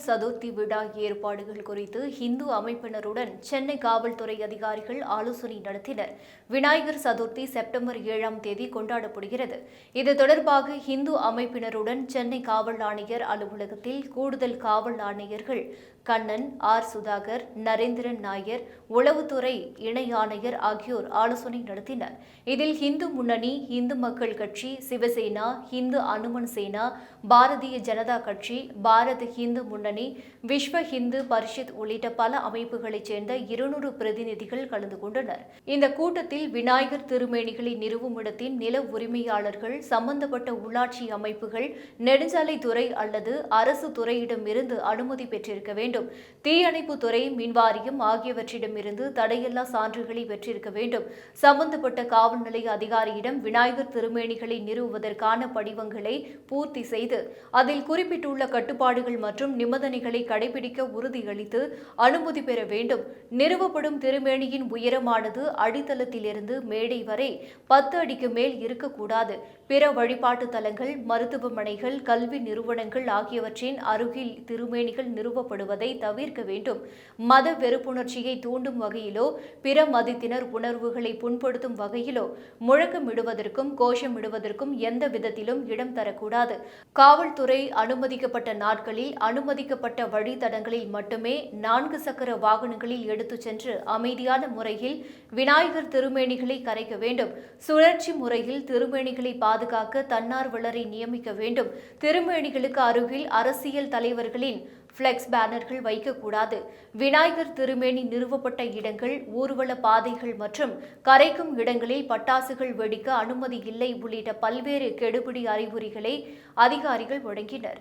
விநாயகர் சதுர்த்தி விழா ஏற்பாடுகள் குறித்து இந்து அமைப்பினருடன் சென்னை காவல்துறை அதிகாரிகள் ஆலோசனை நடத்தினர். விநாயகர் சதுர்த்தி செப்டம்பர் ஏழாம் தேதி கொண்டாடப்படுகிறது. இது தொடர்பாக இந்து அமைப்பினருடன் சென்னை காவல் ஆணையர் அலுவலகத்தில் கூடுதல் காவல் ஆணையர்கள் கண்ணன் ஆர். சுதாகர் நரேந்திரன் நாயர் உளவுத்துறை இணை ஆணையர் ஆகியோர் ஆலோசனை நடத்தினர். இதில் இந்து முன்னணி இந்து மக்கள் கட்சி சிவசேனா இந்து அனுமன் சேனா பாரதிய ஜனதா கட்சி பாரத் இந்து முன்னணி விஸ்வ ஹிந்து பரிஷத் உள்ளிட்ட பல அமைப்புகளைச் சேர்ந்த இருநூறு பிரதிநிதிகள் கலந்து கொண்டனர். இந்த கூட்டத்தில் விநாயகர் திருமேனிகளை நிறுவுமிடத்தின் நில உரிமையாளர்கள் சம்பந்தப்பட்ட உள்ளாட்சி அமைப்புகள் நெடுஞ்சாலைத்துறை அல்லது அரசு துறையிடமிருந்து அனுமதி பெற்றிருக்க வேண்டும். தீயணைப்பு துறை மின்வாரியம் ஆகியவற்றிடமிருந்து தடையில்லா சான்றுகளை பெற்றிருக்க வேண்டும். சம்பந்தப்பட்ட காவல் நிலைய அதிகாரியிடம் விநாயகர் திருமேனிகளை நிறுவுவதற்கான படிவங்களை பூர்த்தி செய்து அதில் குறிப்பிட்டுள்ள கட்டுப்பாடுகள் மற்றும் நிபந்தனைகளை கடைபிடிக்க உறுதியளித்து அனுமதி பெற வேண்டும். நிறுவப்படும் திருமேனியின் உயரமானது அடித்தளத்திலிருந்து மேடை வரை பத்து அடிக்கு மேல் இருக்கக்கூடாது. பிற வழிபாட்டு தலங்கள் மருத்துவமனைகள் கல்வி நிறுவனங்கள் ஆகியவற்றின் அருகில் திருமேனிகள் நிறுவப்படுவதை தவிர்க்க வேண்டும். மத வெறுப்புணர்ச்சியை தூண்டும் வகையிலோ பிற மதத்தினர் உணர்வுகளை புண்படுத்தும் வகையிலோ முழக்கமிடுவதற்கும் கோஷமிடுவதற்கும் எந்த விதத்திலும் இடம் தரக்கூடாது. காவல்துறை அனுமதிக்கப்பட்ட நாட்களில் அனுமதிக்கப்பட்ட வழித்தடங்களில் மட்டுமே நான்கு சக்கர வாகனங்களில் எடுத்துச் சென்று அமைதியான முறையில் விநாயகர் திருமேனிகளை கரைக்க வேண்டும். சுழற்சி முறையில் திருமேனிகளை பாதுகாக்க தன்னார்வலரை நியமிக்க வேண்டும். திருமேனிகளுக்கு அருகில் அரசியல் தலைவர்களின் ஃப்ளெக்ஸ் பேனர்கள் வைக்கக்கூடாது. விநாயகர் திருமேனி நிறுவப்பட்ட இடங்கள் ஊர்வல பாதைகள் மற்றும் கரைக்கும் இடங்களில் பட்டாசுகள் வெடிக்க அனுமதி இல்லை உள்ளிட்ட பல்வேறு கெடுபிடி அறிகுறிகளை அதிகாரிகள் வழங்கினர்.